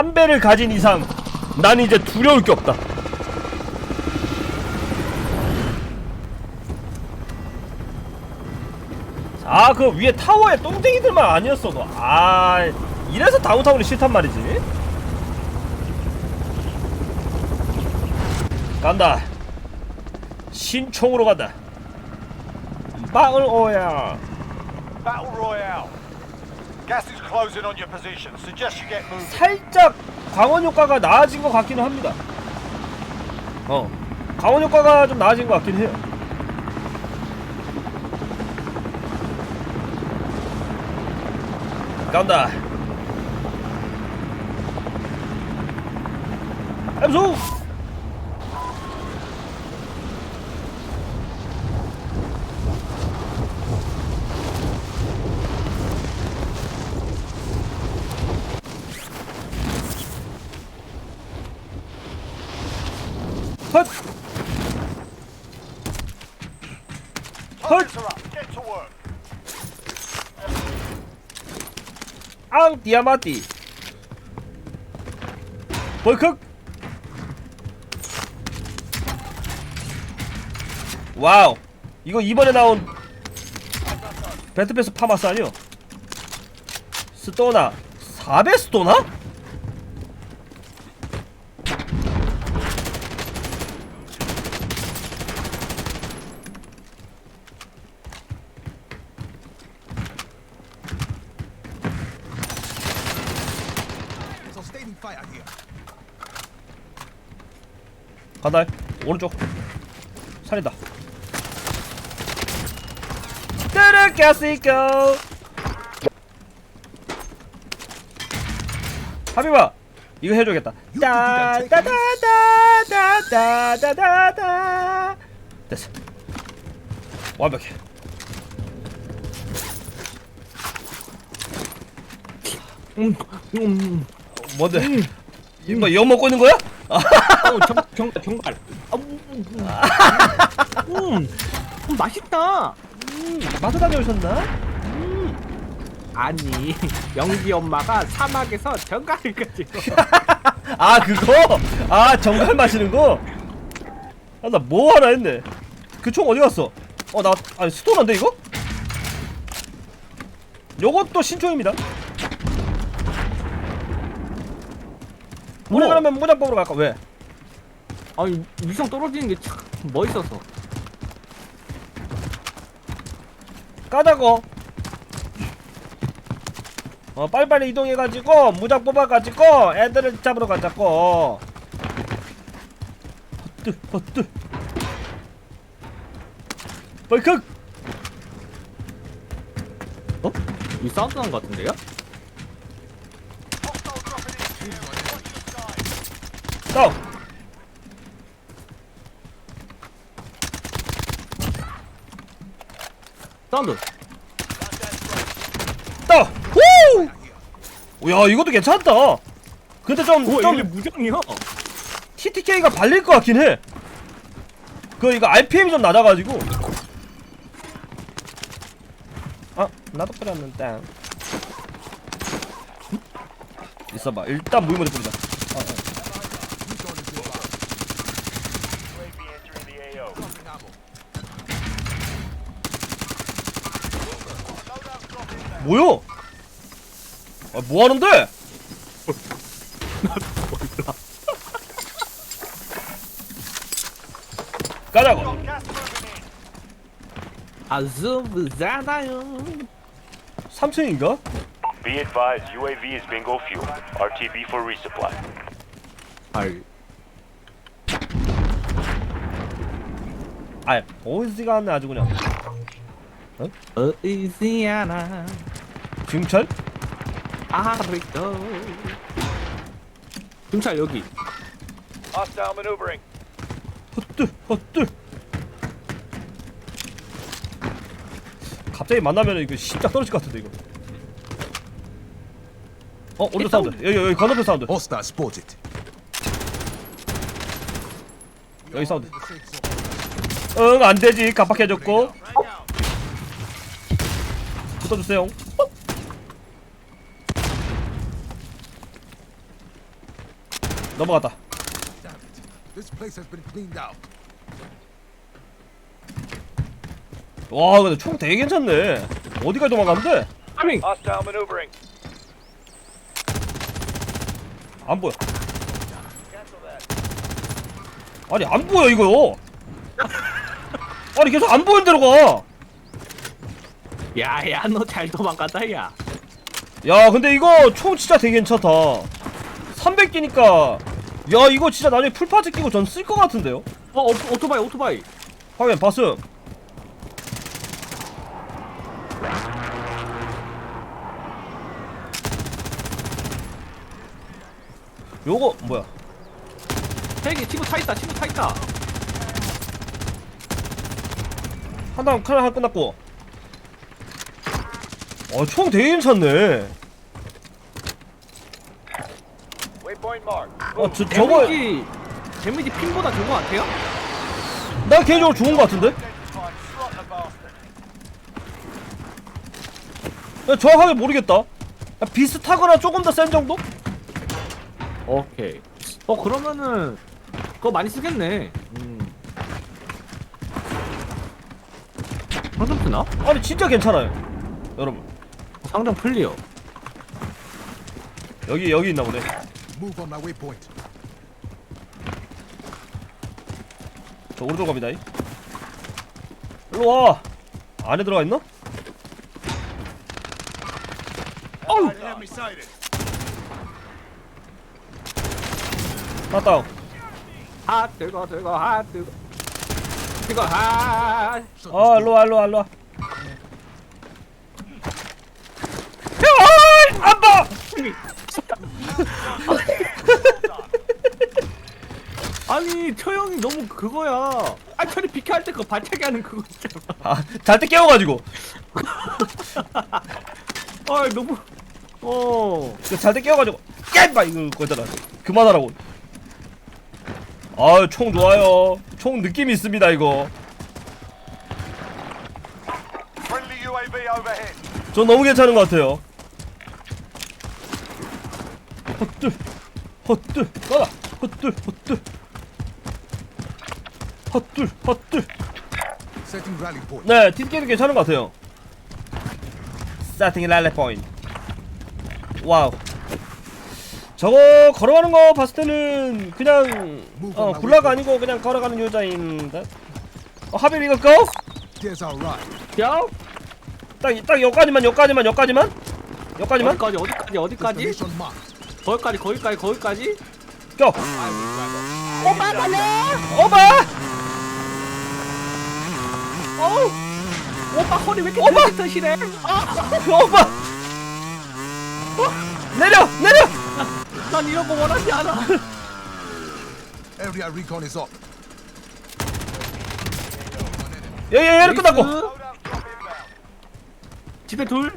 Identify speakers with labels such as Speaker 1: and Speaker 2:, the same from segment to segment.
Speaker 1: 3배를 가진 이상 난 이제 두려울 게 없다. 아 그 위에 타워에 똥쟁이들만 아니었어도 아 이래서 다운타운이 싫단 말이지. 간다. 신총으로 간다. 빵을 오야
Speaker 2: Battle Royale.
Speaker 1: 살짝 광원 효과가 나아진 것 같기는 합니다. 어, 광원 효과가 좀 나아진 것 같긴 해요. 간다. 헛.
Speaker 2: Targets are up. Get to work.
Speaker 1: 앙 디아마티. 벌컥. 와우. 이거 이번에 나온 배트패스 파마스 아니요? 스토나 4배 스토나? 간다. 오른쪽. 살린다. 뜨르까시고. 하비바 이거 해줘야겠다. 따다다다다다다다. 됐어. 완벽해.
Speaker 3: 음, 음,
Speaker 1: 뭔데? 이거 엿 먹고 있는 거야?
Speaker 3: 어, 정, 정, 정말. 아, 음, 음, 음, 음, 맛있다.
Speaker 1: 마트 다녀오셨나?
Speaker 3: 아니, 영기 엄마가 사막에서 정갈을 가지고.
Speaker 1: 아 그거? 아 정갈 마시는 거? 아 나 뭐 하나 했네 그 총 어디 갔어? 어나 아니 스토너인데 이거? 요것도 신총입니다 우리
Speaker 3: 어.
Speaker 1: 그러면 무장법으로 갈까? 왜?
Speaker 3: 아니, 위성 떨어지는 게 참 멋있어서.
Speaker 1: 까다고 어 빨리빨리 이동해가지고 무장 뽑아가지고 애들을 잡으러 가자고 헛뜨 헛뜨 벌컥
Speaker 3: 어? 이 사운드 나는 것 같은데요?
Speaker 2: Hostile dropping in. Watch your side.
Speaker 1: 다운
Speaker 3: 사운드.
Speaker 1: 다운 후! 야 이것도 괜찮다 근데 좀,
Speaker 3: 오, 좀얘 무장이야.
Speaker 1: TTK가 발릴 것 같긴 해. 그 이거 RPM이 좀 낮아가지고. 아 나도 뿌렸는데. 있어봐. 일단 무기 먼저 뿌리자. 아, 아.
Speaker 2: UAV entering the AO. Loadout dropping there.
Speaker 1: 뭐야? 아, 뭐 하는데? 가자고.
Speaker 3: 무잖아요.
Speaker 1: 3층인가?
Speaker 4: Be advised, UAV is bingo fuel. RTB for resupply.
Speaker 3: 알.
Speaker 1: 아, 어디가 않네 아주 그냥.
Speaker 3: 어이지아 나
Speaker 1: 증철?
Speaker 3: 아리도. 경찰 여기.
Speaker 2: Hostile maneuvering.
Speaker 1: 헛뜨 헛뜨 갑자기 만나면 이거 심장 떨어질 것 같은데 이거 어 오른쪽 사운드 여기 여기 건너편 사운드
Speaker 5: Hostile spotted.
Speaker 1: 여기 사운드 응 안되지 깜빡해졌고. 붙어주세요 넘어갔다
Speaker 5: Damn it. This place has been cleaned out.
Speaker 1: 와 근데 총 되게 괜찮네 어디까지 도망갔는데?
Speaker 3: 파밍
Speaker 2: Hostile maneuvering.
Speaker 1: 안 보여 아니 안 보여 이거 아니 계속 안 보이는 데로 가
Speaker 3: 야야 너 잘 도망간다 야
Speaker 1: 야 근데 이거 총 진짜 되게 괜찮다 300기니까 야 이거 진짜 나중에 풀파츠 끼고 전 쓸 것 같은데요?
Speaker 3: 어, 오, 오토바이 오토바이.
Speaker 1: 확인 봤음. 요거 뭐야?
Speaker 3: 헬기 친구 타 있다 친구 타 있다.
Speaker 1: 한당 칼 하나 끝났고. 어총 되게 괜찮네.
Speaker 2: Waypoint mark.
Speaker 1: 어 저, 저거
Speaker 3: 데미지 데미지 핀보다 좋은 거 같아요?
Speaker 1: 난 개인적으로 좋은 것 같은데. 야, 정확하게 모르겠다 야, 비슷하거나 조금 더 센 정도?
Speaker 3: 오케이 어 그러면은 그거 많이 쓰겠네 음 상점 쓰나?
Speaker 1: 아니 진짜 괜찮아요 여러분
Speaker 3: 상점 클리어
Speaker 1: 여기 여기 있나 보네
Speaker 5: Move on my waypoint.
Speaker 1: 저 오른쪽 갑니다 일로 와 안에 들어가 있나?
Speaker 2: 어우. Enemy sighted.
Speaker 1: 하나 다운
Speaker 3: 아 뜨거 뜨거 아 뜨거 뜨거 아
Speaker 5: Shut
Speaker 1: 아
Speaker 5: this
Speaker 1: 일로 와 일로 와 일로 와 야, 안 봐!
Speaker 3: 아니 처형이 너무 그거야. 아 처리 비켜 할때 그거 발차기 하는 그거 있잖아.
Speaker 1: 아, 잘 때 깨워가지고.
Speaker 3: 아 너무 어.
Speaker 1: 잘 때 깨워가지고. 깨봐 이거 거잖아. 그만하라고. 아유 총 좋아요. 총 느낌 있습니다 이거.
Speaker 2: Friendly UAV overhead.
Speaker 1: 전 너무 괜찮은 것 같아요. 헛들 헛들 가라. 헛들 헛들
Speaker 5: rally point.
Speaker 1: 네 팀게임도 괜찮은 것 같아요. 세팅 랄레 포인트 와우. 저거 걸어가는 거 봤을 때는 그냥 어 굴라가 아니고 그냥 걸어가는 여자인데. 어 하빌 이거
Speaker 5: ride.
Speaker 3: 야.
Speaker 1: 딱 딱 여기까지만 여기까지만 여기까지만? 여기까지만?
Speaker 3: 어디까지 어디까지 어디까지. 거기까지 거기까지 거기까지?
Speaker 1: 고!
Speaker 3: 오빠 달려!
Speaker 1: 오바!
Speaker 3: 어우 오빠 허리 왜 이렇게
Speaker 1: 오빠!
Speaker 3: 드시네
Speaker 1: 오바! 내려! 내려!
Speaker 3: 난 이런 거 원하지 않아
Speaker 5: Area recon is up.
Speaker 1: 여기 여기 끝났고
Speaker 2: Loadout drop inbound.
Speaker 3: 집에 둘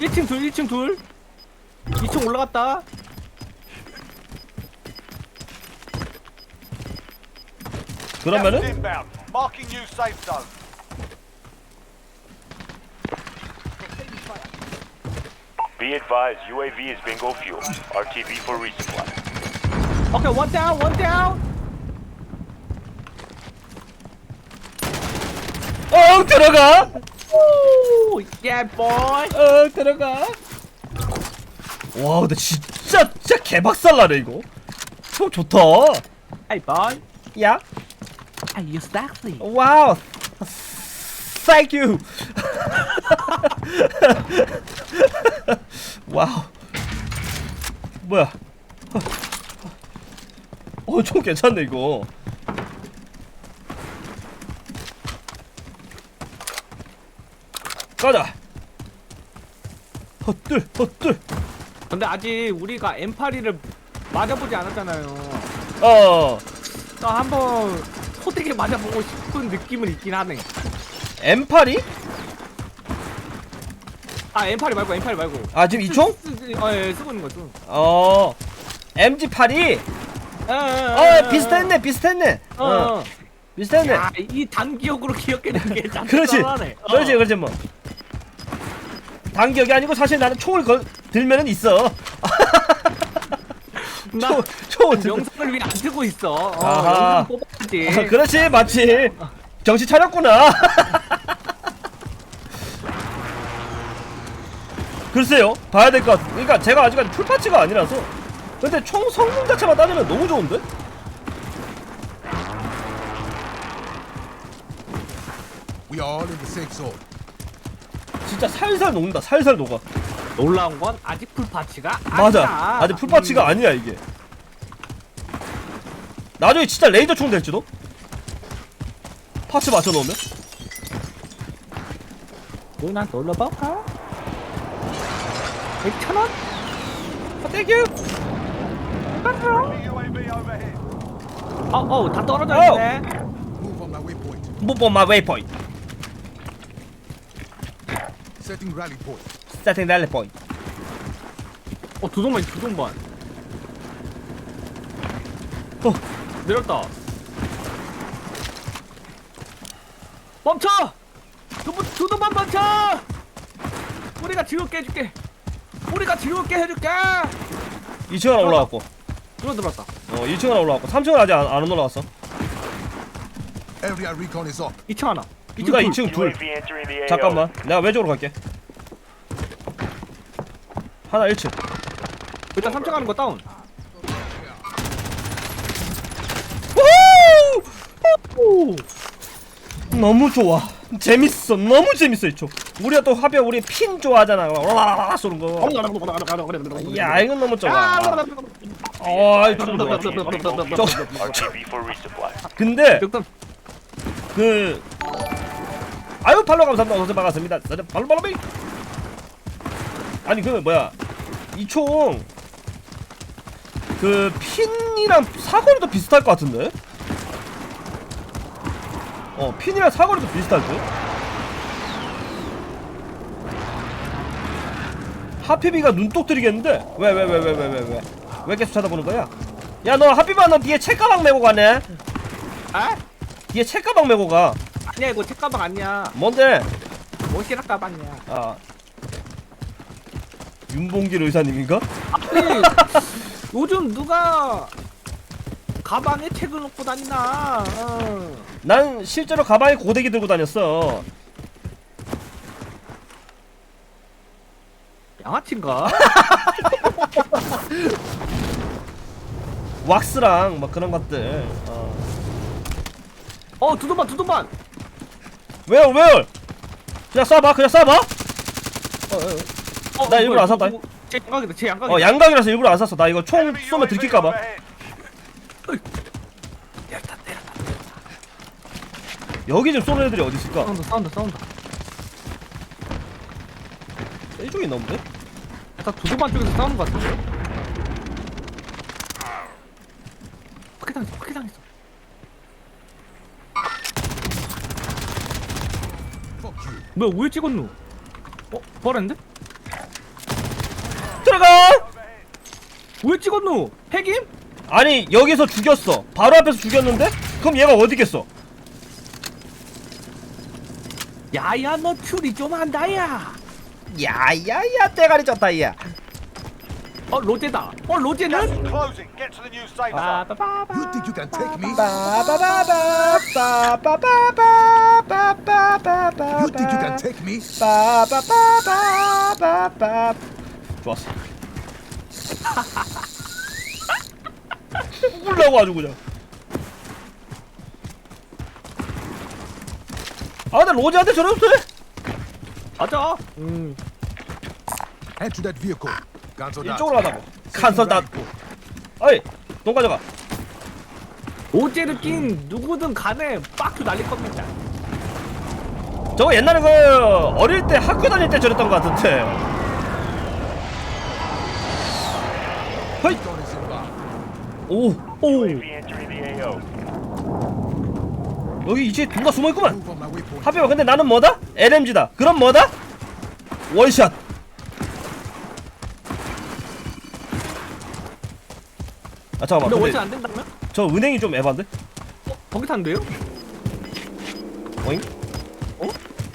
Speaker 3: 1층 둘 1층 둘 2층 올라갔다
Speaker 1: 그러면은
Speaker 2: inbound. Marking new safe zone.
Speaker 4: Be advised, UAV is bingo fuel. RTB for resupply.
Speaker 3: 오케이 원 다운 원 다운
Speaker 1: 어 들어가!
Speaker 3: 오예 보이
Speaker 1: 어 들어가! 와 근데 진짜 진짜 개박살나네 이거 총 좋다
Speaker 3: Hey boy
Speaker 1: 야
Speaker 3: you sexy?
Speaker 1: 와우 Thank you. 와우 뭐야? 어총 괜찮네 이거. 가자. 헛들 헛들
Speaker 3: 근데 아직 우리가 M82를 맞아보지 않았잖아요.
Speaker 1: 어.
Speaker 3: 나 한번 호되게 맞아보고 싶은 느낌은 있긴 하네
Speaker 1: M8이?
Speaker 3: 아 M82 말고 M82 말고
Speaker 1: 아 지금 이 총?
Speaker 3: 어예 쓰고 있는 거 쓰고
Speaker 1: 어 MG8이?
Speaker 3: 어,
Speaker 1: 어 비슷했네 비슷했네
Speaker 3: 어,
Speaker 1: 어
Speaker 3: 어.
Speaker 1: 비슷했네
Speaker 3: 야, 이 단기억으로 기억해낸 게 참
Speaker 1: 그렇지.
Speaker 3: 어.
Speaker 1: 그렇지 그렇지 뭐 단격이 아니고 사실 나는 총을 걸, 들면은 있어
Speaker 3: 나
Speaker 1: 초, 초, 초,
Speaker 3: 영상을 위해 안 쓰고 있어. 어,
Speaker 1: 아하.
Speaker 3: 영상 뽑아야지.
Speaker 1: 어, 그렇지 맞지 정신 차렸구나 글쎄요 봐야 될 것 같아 그러니까 제가 아직까지 풀파츠가 아니라서 근데 총 성능 자체만 따지면 너무 좋은데?
Speaker 5: We are all in the safe zone.
Speaker 1: 진짜 살살 녹는다 살살 녹아
Speaker 3: 놀라운 건 아직 풀파츠가
Speaker 1: 맞아
Speaker 3: 아니다.
Speaker 1: 아직 풀파츠가 아니야 이게 나중에 진짜 레이저 총 될지도? 파츠 맞춰 놓으면?
Speaker 3: 누나 놀러볼까? 100,000원?
Speaker 1: 아, 땡큐
Speaker 2: Enemy UAV overhead.
Speaker 3: 어, 어, 다 떨어져
Speaker 1: 어.
Speaker 3: 있네.
Speaker 5: Move on my waypoint.
Speaker 1: 무보 마 웨이포인트
Speaker 5: Setting rally point.
Speaker 1: 세팅 랠리 포인트
Speaker 3: 어, 두 동반, 두 동반.
Speaker 1: 어.
Speaker 3: 내렸다. 멈춰! 두, 분- 두 동반 멈춰! 우리가 즐겁게 해줄게. 우리가 즐겁게 해줄게.
Speaker 1: 2층 하나 올라갔고
Speaker 3: 들어 들어왔다.
Speaker 1: 어 2층 하나 올라갔고 3층은 아직 안, 안 올라갔어
Speaker 5: Area recon is up.
Speaker 3: 2층 하나.
Speaker 1: 둘다 2층 둘
Speaker 4: UAV entering the AO.
Speaker 1: 잠깐만 내가 왼쪽으로 갈게 하나 1층.
Speaker 3: 일단 3층 가는 거 다운.
Speaker 1: 오! 너무 좋아. 재밌어. 너무 재밌어 이쪽. 우리가 또 하면 우리 핀 좋아하잖아. 와라라라 쏘는 거. 야 이건 너무 좋아. 어이 좋아
Speaker 4: RTB for resupply.
Speaker 1: 근데 그 아유 팔로 감사합니다. 어서 반갑습니다. 나도 팔로 팔로 비 아니 그 뭐야. 이 총. 그 핀이랑 사거리도 비슷할 것 같은데? 어 핀이랑 사거리도 비슷할 듯? 하피비가 눈독 들이겠는데? 왜왜 왜 왜 왜 왜 왜? 왜 계속 쳐다보는 거야? 야 너 하피비야 너 뒤에 책가방 메고 가네.
Speaker 3: 아?
Speaker 1: 뒤에 책가방 메고 가.
Speaker 3: 아니야 이거 책가방 아니야.
Speaker 1: 뭔데?
Speaker 3: 모시락 가방이야.
Speaker 1: 아 윤봉길 의사님인가?
Speaker 3: 아니 요즘 누가 가방에 책을 놓고 다니나? 어.
Speaker 1: 난 실제로 가방에 고데기 들고 다녔어.
Speaker 3: 양아치인가?
Speaker 1: 왁스랑 막 그런 것들. 어.
Speaker 3: 어 두동반 두동반.
Speaker 1: 왜요 왜요? 그냥 쏴봐 그냥 쏴봐. 어, 어,
Speaker 3: 어,
Speaker 1: 나 일부러 안 샀다.
Speaker 3: 누구- 제 양각이다 제 양각이다.
Speaker 1: 어 양각이라서 일부러 안 쐈어. 나 이거 총 쏘면 들킬까봐.
Speaker 3: 내렸다 내렸다.
Speaker 1: 여기 좀 쏘는 애들이 어디 있을까?
Speaker 3: 사운드 사운드 사운드.
Speaker 1: 이쪽에 있나 본데?
Speaker 3: 일단 두동반 쪽에서 싸우는 것 같은데. 크게 당했어 크게 당했어. 뭐야 왜 찍었노? 어 버렸는데?
Speaker 1: 내가?
Speaker 3: 왜 찍었노? 핵임?
Speaker 1: 아니 여기서 죽였어 바로 앞에서 죽였는데? 그럼 얘가 어디겠어?
Speaker 3: 야야 너 추리 좀 한다야.
Speaker 1: 야야야 대가리 쪘다 야
Speaker 3: 어 로제다. 어 로제는?
Speaker 2: is closing. Get to the new safe zone.
Speaker 3: 빠바바바.
Speaker 5: You think you can take me?
Speaker 1: 빠바바바 빠바바바 빠바바바
Speaker 5: You think you can take me?
Speaker 1: 빠바바바 빠바 좋았어 죽으려고 아주 그냥. 아, 근데 로제한테 저래도 돼?
Speaker 3: 맞아. 음.
Speaker 5: Head to that vehicle.
Speaker 1: 이쪽으로 가자고. 칸설 다. 어이, 돈 가져가.
Speaker 3: 로제를 낀 누구든 간에 빡큐 날릴 겁니다.
Speaker 1: 저거 옛날에 그 어릴 때 학교 다닐 때 저랬던 것 같은데. 허이.
Speaker 5: Recon is inbound.
Speaker 1: 오, 오. 여기 이제 누가 숨어 있구만.
Speaker 5: Move on my waypoint.
Speaker 1: 하비야, 근데 나는 뭐다? LMG다. 그럼 뭐다? 원샷. 아 잠깐만.
Speaker 3: 근데 원체 안 된다면?
Speaker 1: 저 은행이 좀 에반데?
Speaker 3: 거기 탄대요?
Speaker 1: 어잉?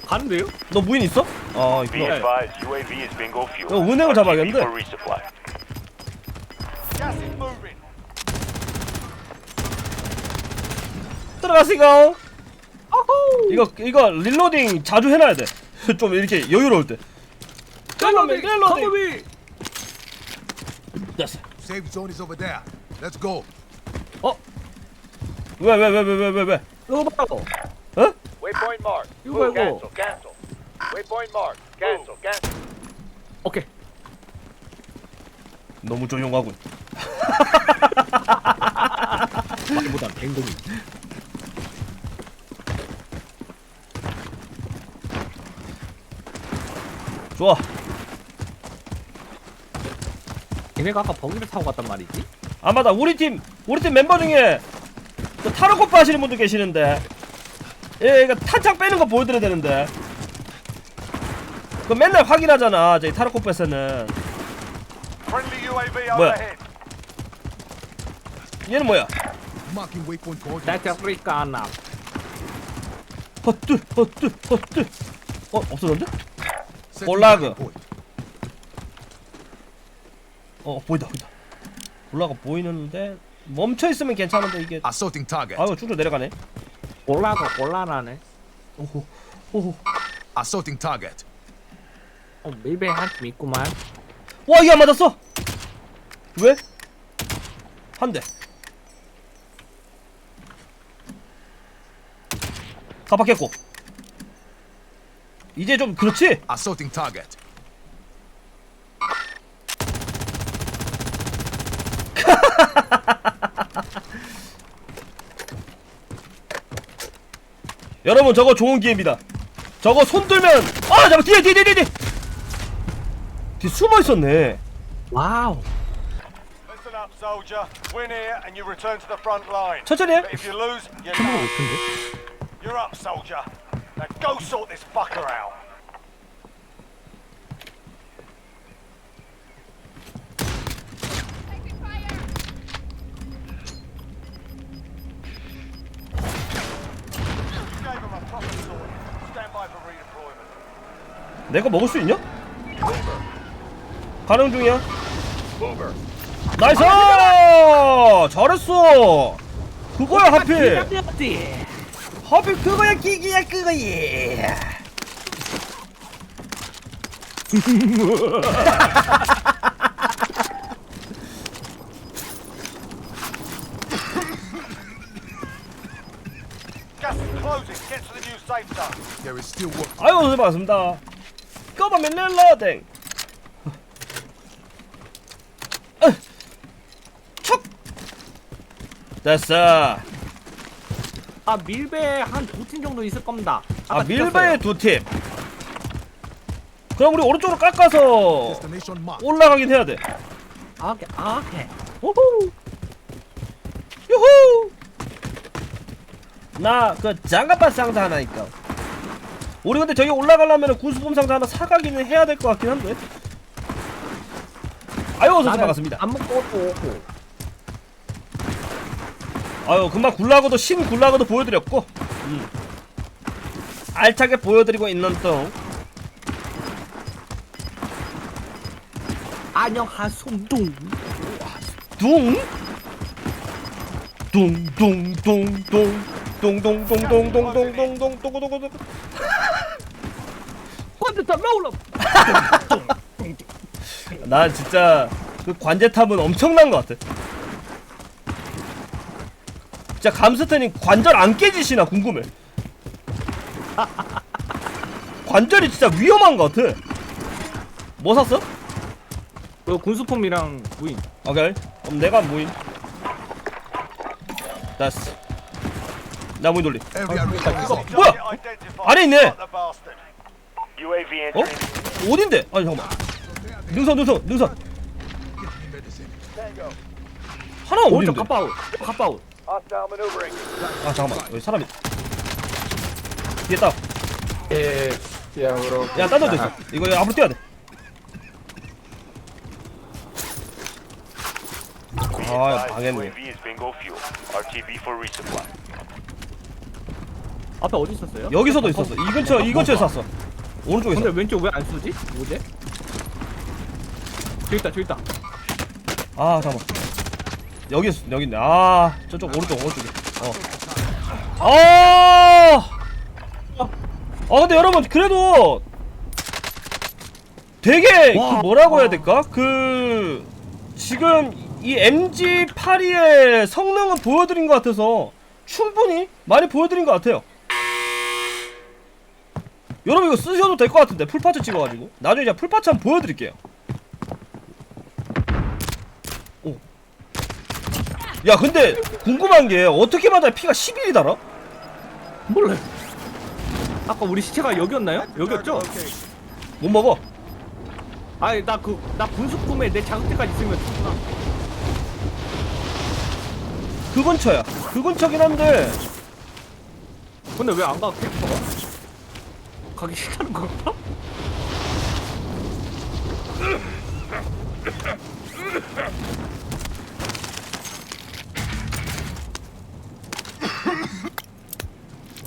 Speaker 3: 가는데요?
Speaker 1: 너 무인 있어? 아 있구나. 어, 은행을 잡아야겠는데?
Speaker 4: RTB for resupply.
Speaker 2: Gas is moving.
Speaker 1: 들어가시고
Speaker 3: 아호.
Speaker 1: 이거 이거 릴로딩 자주 해놔야 돼. 좀 이렇게 여유로울 때. 릴로딩 릴로딩. 됐어.
Speaker 5: Safe zone is over there. Let's go.
Speaker 1: 왜왜 왜 왜 왜 왜 왜?
Speaker 3: 이거 봐.
Speaker 1: 어?
Speaker 4: Waypoint marked.
Speaker 3: 이거
Speaker 4: Move.
Speaker 3: 이거.
Speaker 4: Cancel. Cancel. Waypoint marked. Cancel. Cancel.
Speaker 3: 오케이.
Speaker 1: 너무 조용하군.
Speaker 3: 말보다 행동이.
Speaker 1: 좋아.
Speaker 3: 걔네가 아까 버기를 타고 갔단 말이지?
Speaker 1: 아 맞다 우리 팀 우리 팀 멤버 중에 그 타로코프 하시는 분도 계시는데 예 이거 탄창 빼는 거 보여드려야 되는데 그 맨날 확인하잖아 저희
Speaker 2: Friendly UAV
Speaker 1: 뭐야? 얘는 뭐야
Speaker 3: 아프리카나.
Speaker 1: 헛뚜 헛뚜 헛뚜 어 없어졌는데?
Speaker 5: Point.
Speaker 1: 어 보인다 보인다 올라가 보이는데 멈춰 있으면 괜찮은데 이게
Speaker 5: Assaulting target.
Speaker 1: 아유 쭉쭉 내려가네
Speaker 3: 골라가 골라나네.
Speaker 1: 오호 오호
Speaker 5: Assaulting target.
Speaker 3: 어, 밀배 한팀 있구만.
Speaker 1: 와 이게 안 맞았어 왜? 한대 가박했고 이제 좀 그렇지?
Speaker 5: Assaulting target.
Speaker 1: 여러분 저거 좋은 기회입니다 저거 손 들면 아 잠깐 뒤에 뒤에 뒤에 뒤에 뒤에 숨어 있었네
Speaker 3: 와우.
Speaker 2: Listen up, soldier. Win here and you return to the front line.
Speaker 1: 천천히 해
Speaker 2: But if you lose, you're
Speaker 3: 참고
Speaker 2: done.
Speaker 3: 못한데?
Speaker 2: You're up, soldier. Go sort this fucker out.
Speaker 1: 내가 먹을 수 있냐? 가능 중이야 나이스 잘했어 그거야 하필 하필 그거야 기기야 그거야. 아유 선생님 반갑습니다 꺼바면 렐러댕 척 됐어
Speaker 3: 아 밀배 한두 팀 정도 있을 겁니다.
Speaker 1: 아
Speaker 3: 아까
Speaker 1: 밀배의 두팀 그럼 우리 오른쪽으로 깎아서. 올라가긴 해야 돼.
Speaker 3: 아 오케이 아 오케이. 오호.
Speaker 1: 유후 나 그 장갑바 상자 하나 있까 우리 근데 저기 올라가려면 구수품 상자 하나 사가기는 해야 될 것 같긴 한데 아유 선생님 반갑습니다
Speaker 3: 안 먹고 오고 오고.
Speaker 1: 아유 금방 굴라고도 신 굴라고도 보여드렸고 음. 알차게 보여드리고 있는 동
Speaker 3: 안녕하솜둥.
Speaker 1: 둥? 둥둥둥둥 둥둥둥둥둥둥둥둥둥둥둥
Speaker 3: 꼰대다 매울러.
Speaker 1: 난 진짜 그 관제탑은 엄청난 것 같아 진짜 감스터님 관절 안 깨지시나 궁금해 관절이 진짜 위험한 것 같아 뭐 샀어?
Speaker 3: 그 군수품이랑 무인.
Speaker 1: 오케이 그럼 내가 무인 됐어 나 무인 돌리
Speaker 5: relocated.
Speaker 1: 뭐야? 안에 있네. 어? 어딘데? 아니 잠깐만 능선 능선 능선. 하나
Speaker 3: 오른쪽
Speaker 1: 어딘데?
Speaker 3: 갑바웃. 갑바웃.
Speaker 1: 아 잠깐만 여기 사람이 뒤에 따
Speaker 6: ya, bro.
Speaker 1: 야, 딴 데도 있어. 이거 이거 앞으로 뛰어야 돼. 아,
Speaker 4: Advised
Speaker 1: 망했네.
Speaker 4: UAV is bingo fuel. RTB for resupply.
Speaker 3: 앞에 어디 있었어요?
Speaker 1: 여기서도 있었어. 이 근처, 이 근처에 샀어. 오른쪽에
Speaker 3: 근데
Speaker 1: 있어.
Speaker 3: 왼쪽 왜안 쓰지? 뭐지? 저기 있다 저기 있다.
Speaker 1: 아, 잠깐만. 여기 있어, 여기 있네. 아, 저쪽 오른쪽, 오른쪽에. 어. 아. 아 근데 여러분 그래도 되게 그
Speaker 3: 와.
Speaker 1: 뭐라고 해야 될까? 그 지금 이 MG82의 성능은 보여드린 것 같아서 충분히 많이 보여드린 것 같아요. 여러분 이거 쓰셔도 될 것 같은데 풀파츠 찍어가지고 나중에 제가 풀파츠 한번 보여드릴게요. 야 근데 궁금한 게 어떻게 맞아 피가 11이 달아?
Speaker 3: 몰래. 아까 우리 시체가 여기였나요? 여기였죠?
Speaker 1: 못 먹어.
Speaker 3: 아니 나 그 나 분수 꿈에 내 자극제까지 있으면 죽구나.
Speaker 1: 그 근처야. 그 근처긴 한데
Speaker 3: 근데 왜 안 가? 캐릭터가? 가기 싫다는 건가?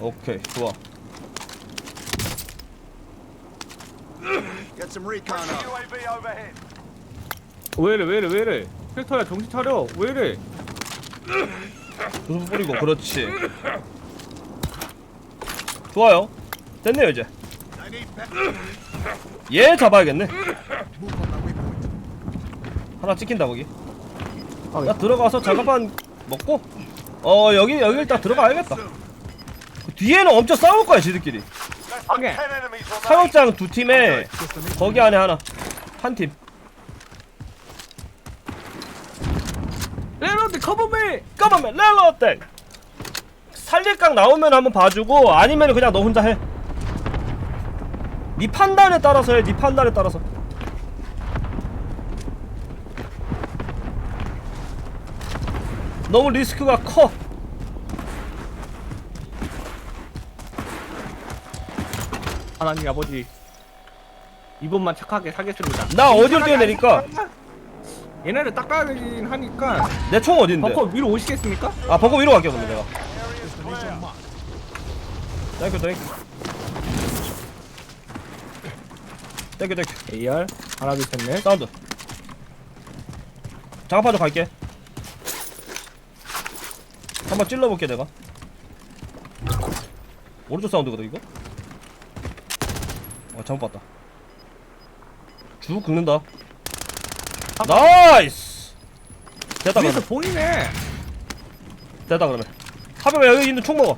Speaker 1: 오케이 좋아.
Speaker 5: Get some recon up.
Speaker 2: UAV overhead.
Speaker 3: 왜 이래 왜 이래 왜 이래? 캐릭터야 정신 차려. 왜 이래?
Speaker 1: 두손 뿌리고 그렇지. 좋아요. 됐네요 이제.
Speaker 5: I need back.
Speaker 1: 얘 잡아야겠네.
Speaker 5: Move on my waypoint.
Speaker 1: 하나 찍힌다 거기.
Speaker 3: 아,
Speaker 1: 나 들어가서 자가판 먹고. 어 여기 여기 일단 들어가야겠다. 그 뒤에는 엄청 싸울 거야 지들끼리.
Speaker 2: Less than
Speaker 3: Okay.
Speaker 2: 10 enemies remaining.
Speaker 1: 사격장 두 팀에 거기 안에 하나 한 팀.
Speaker 3: 레너드 커버메.
Speaker 1: 까만면 렐로땡. 살릴각 나오면 한번 봐주고 아니면 그냥 너 혼자 해. 네 판단에 따라서 해. 네 판단에 따라서. 너무 리스크가 커.
Speaker 3: 하나님 아버지. 이번만 착하게 살겠습니다.
Speaker 1: 나 어디로 뛰어내릴까?
Speaker 3: 얘네를 닦아야 되긴 하니까
Speaker 1: 내 총 어딘데?
Speaker 3: 벙커 위로 오시겠습니까?
Speaker 1: 아 벙커 위로 갈게 그러면 내가. 땡큐 땡큐. 땡큐 땡큐.
Speaker 3: AR 하나 둘셋넷
Speaker 1: 사운드. 장갑파 좀 갈게. 한번 찔러볼게 내가. 오른쪽 사운드거든 이거. 어 잘못 봤다. 쭉 긁는다. 나이스. 됐다
Speaker 3: 위에서
Speaker 1: 그러면.
Speaker 3: 보이네.
Speaker 1: 됐다 그러면. 하병 여기 있는 총 먹어.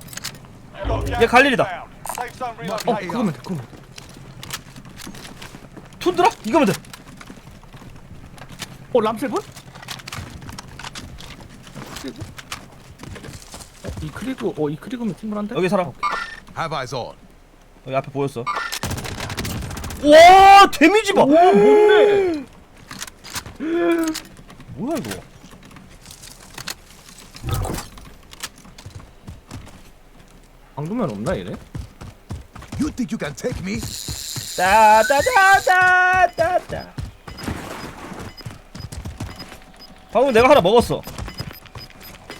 Speaker 1: 얘갈 일이다.
Speaker 3: 어
Speaker 2: relocated.
Speaker 3: 그거면 돼 그거면 돼.
Speaker 1: 툰드라? 이거면 돼.
Speaker 3: 어 람셀분? 어, 이 크리그 어이 크리그면 충분한데?
Speaker 1: 여기 사람.
Speaker 5: Have eyes on.
Speaker 1: 여기 앞에 보였어. 와 데미지 봐.
Speaker 3: 와 뭔데?
Speaker 1: 뭐야 이거?
Speaker 3: 방도면 없나 얘네?
Speaker 5: You think you can take me?
Speaker 1: 따다다다다다. 방금 내가 하나 먹었어.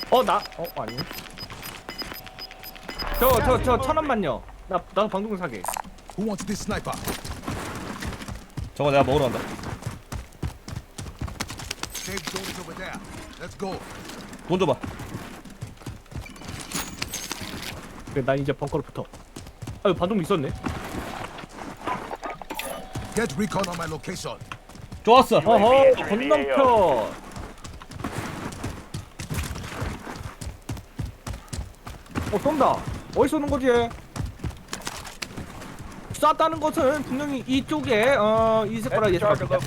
Speaker 3: 어 나? 어 아니. 저저저 천 원만요. 나 나도 방금 사게.
Speaker 5: Who wants this sniper?
Speaker 1: 저거 내가 먹으러 간다. 돈 줘봐.
Speaker 3: 그래 나 이제 벙커로 붙어. 아유 반동 있었네.
Speaker 5: Get recon on my location.
Speaker 1: 좋았어.
Speaker 3: 어허 건너편. 어 쏜다. 어디 쏘는 거지? 쐈다는 것은 분명히 이쪽에 어이 색깔 예측할 수 있다.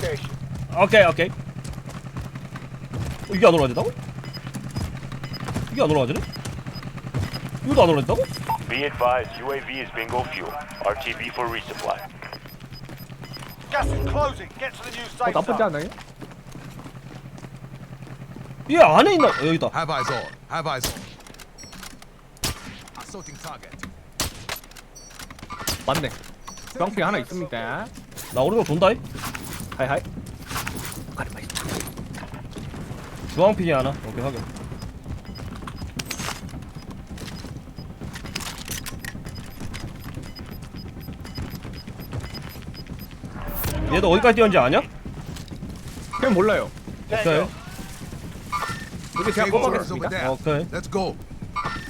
Speaker 1: 오케이 오케이. 어, 이게 안 올라가진다고? 이게 안 올라가지네? 이것도 안 올라간다고?
Speaker 4: Be advised, UAV is bingo fuel. RTB for resupply.
Speaker 2: Gas is closing. Get to the new
Speaker 3: 어
Speaker 2: safe
Speaker 3: 나쁘지
Speaker 2: zone.
Speaker 3: 않아요?
Speaker 1: 얘 안에 있나? 어, 여기 있다.
Speaker 5: Have eyes on. Have eyes on. Assaulting target.
Speaker 3: 맞네. 병피 하나 있습니다.
Speaker 1: 나 오른쪽 돈다이.
Speaker 3: 하이하이. 가리.
Speaker 1: 주황핑이 하나. 오케이 확인. 얘도 어디까지 뛰었는지 아냐?
Speaker 3: 그냥 몰라요.
Speaker 1: 오케이.
Speaker 3: 이게 제가 뽑아겠습니다.
Speaker 1: 오케이.
Speaker 5: Let's go.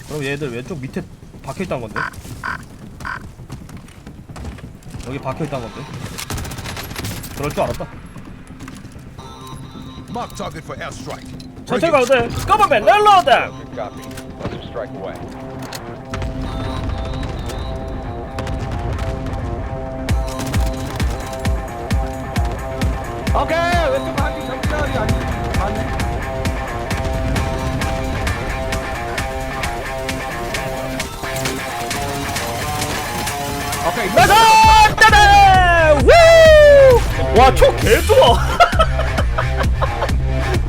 Speaker 1: 그럼 얘들 왼쪽 밑에 박혀있단 건데 여기 박혀있단 건데 그럴 줄 알았다
Speaker 5: Mark target for airstrike.
Speaker 1: 천천히 가도 돼
Speaker 2: Good copy. Strike away.
Speaker 3: 오케이 왼쪽
Speaker 1: 나가! 따다! 우! 와, 총 개 좋아!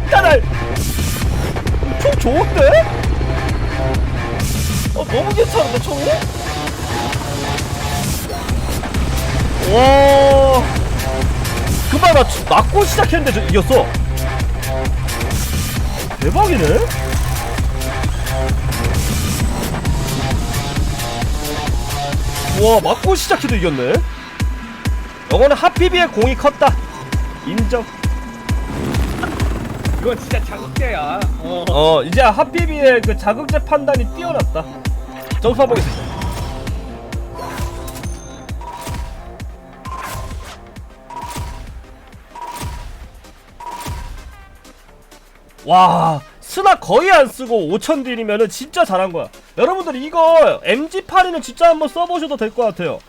Speaker 1: 따다! 총 좋은데? 어, 너무 괜찮은데, 총이? 와. 금방 나 주- 맞고 시작했는데 저 이겼어. 대박이네? 와 맞고 시작해도 이겼네. 이거는 하피비의 공이 컸다. 인정.
Speaker 3: 이건 진짜 자극제야. 어.
Speaker 1: 어 이제 하피비의 그 자극제 판단이 뛰어났다. 점수 봐보겠습니다. 와 스나 거의 안 쓰고 5000 딜이면은 진짜 잘한 거야. 여러분들 이거 MG8이는 진짜 한번 써보셔도 될 것 같아요.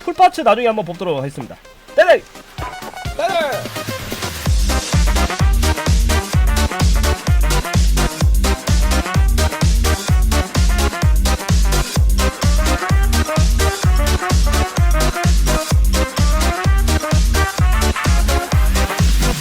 Speaker 1: 풀파츠 나중에 한번 보도록 하겠습니다. 떼레